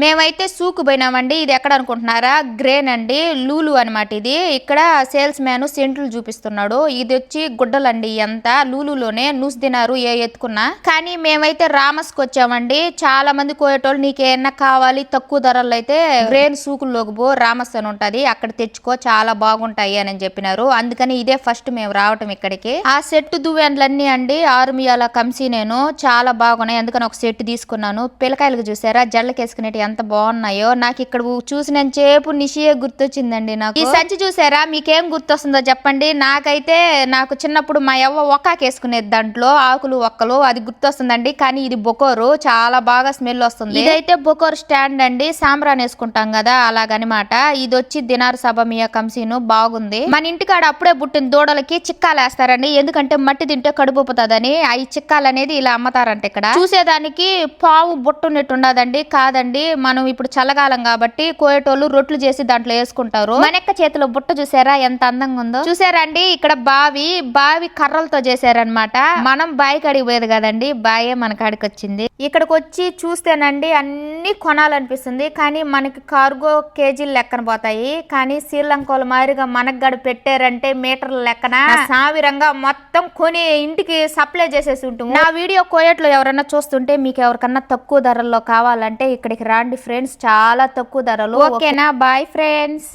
మేమైతే సూకు పోయినామండి. ఇది ఎక్కడ అనుకుంటున్నారా? గ్రేన్ అండి. లూలు అనమాట ఇది. ఇక్కడ సేల్స్ మ్యాన్ సెంట్లు చూపిస్తున్నాడు. ఇది వచ్చి గుడ్డలండి ఎంత లూలులోనే నూసి తినారు ఏ ఎత్తుకున్నా. కానీ మేమైతే రామస్కి వచ్చామండి. చాలా మంది కోయేటోళ్ళు నీకేమన్నా కావాలి? తక్కువ ధరల్లో అయితే గ్రేన్ సూకుల్లోకి పో. రామస్ అని ఉంటది. అక్కడ తెచ్చుకో. చాలా బాగుంటాయి అని చెప్పినారు. అందుకని ఇదే ఫస్ట్ మేము రావటం ఇక్కడికి. ఆ సెట్ దువ్వెండ్లన్నీ అండి. ఆర్మియాల కంసి నేను. చాలా బాగున్నాయి. అందుకని ఒక సెట్ తీసుకున్నాను. పిల్లకాయలకు చూసారా? జల్లకేసుకునేటి ఎంత బాగున్నాయో. నాకు ఇక్కడ చూసినంతసేపు నిషియే గుర్తొచ్చిందండి నాకు. ఈ సంచి చూసారా? మీకేం గుర్తొస్తుందో చెప్పండి. నాకైతే నాకు చిన్నప్పుడు మా యవ్వ ఒక్కాకేసుకునేది దాంట్లో. ఆకులు ఒక్కలు అది గుర్తొస్తుందండి. కానీ ఇది బొకోరు. చాలా బాగా స్మెల్ వస్తుంది. ఇదైతే బొకోరు స్టాండ్ అండి. సాంబ్రాన్ వేసుకుంటాం కదా అలాగనమాట. ఇది వచ్చి దినార్ సభమియా కంసీను. బాగుంది. మన ఇంటికాడ అప్పుడే పుట్టిన దూడలకి చిక్కాలు వేస్తారండి ఎందుకంటే మట్టి తింటే కడుపు ఉప్పుతుందని చిక్కాలు అనేది ఇలా అమ్మతారంట ఇక్కడ. చూసేదానికి పావు బుట్టున్నట్టు ఉండదండి కాదండి. మనం ఇప్పుడు చల్లగాలం కాబట్టి కోయేటోళ్ళు రొట్లు చేసి దాంట్లో వేసుకుంటారు. మనెక్క చేతిలో బుట్ట చూసారా? ఎంత అందంగా ఉందో. చూసారండి? ఇక్కడ బావి బావి కర్రలతో చేశారనమాట మనం బావి కాడికి పోయేది కదండి. బాయే మన కాడికి వచ్చింది ఇక్కడికి వచ్చి చూస్తేనండి అన్ని కొనాలనిపిస్తుంది. కానీ మనకి కార్గో కేజీలు లెక్కన పోతాయి. కానీ శ్రీలంకల మాదిరిగా మనకు గడ పెట్టారంటే మీటర్ల లెక్కన సావిరంగా మొత్తం కొని ఇంటికి సప్లై చేసేసి ఉంటుంది నా వీడియో కోయట్లో ఎవరైనా చూస్తుంటే మీకు ఎవరికన్నా తక్కువ ధరల్లో కావాలంటే ఇక్కడికి రాండి ఫ్రెండ్స్ చాలా తక్కువ ధరలు ఓకేనా బాయ్ ఫ్రెండ్స్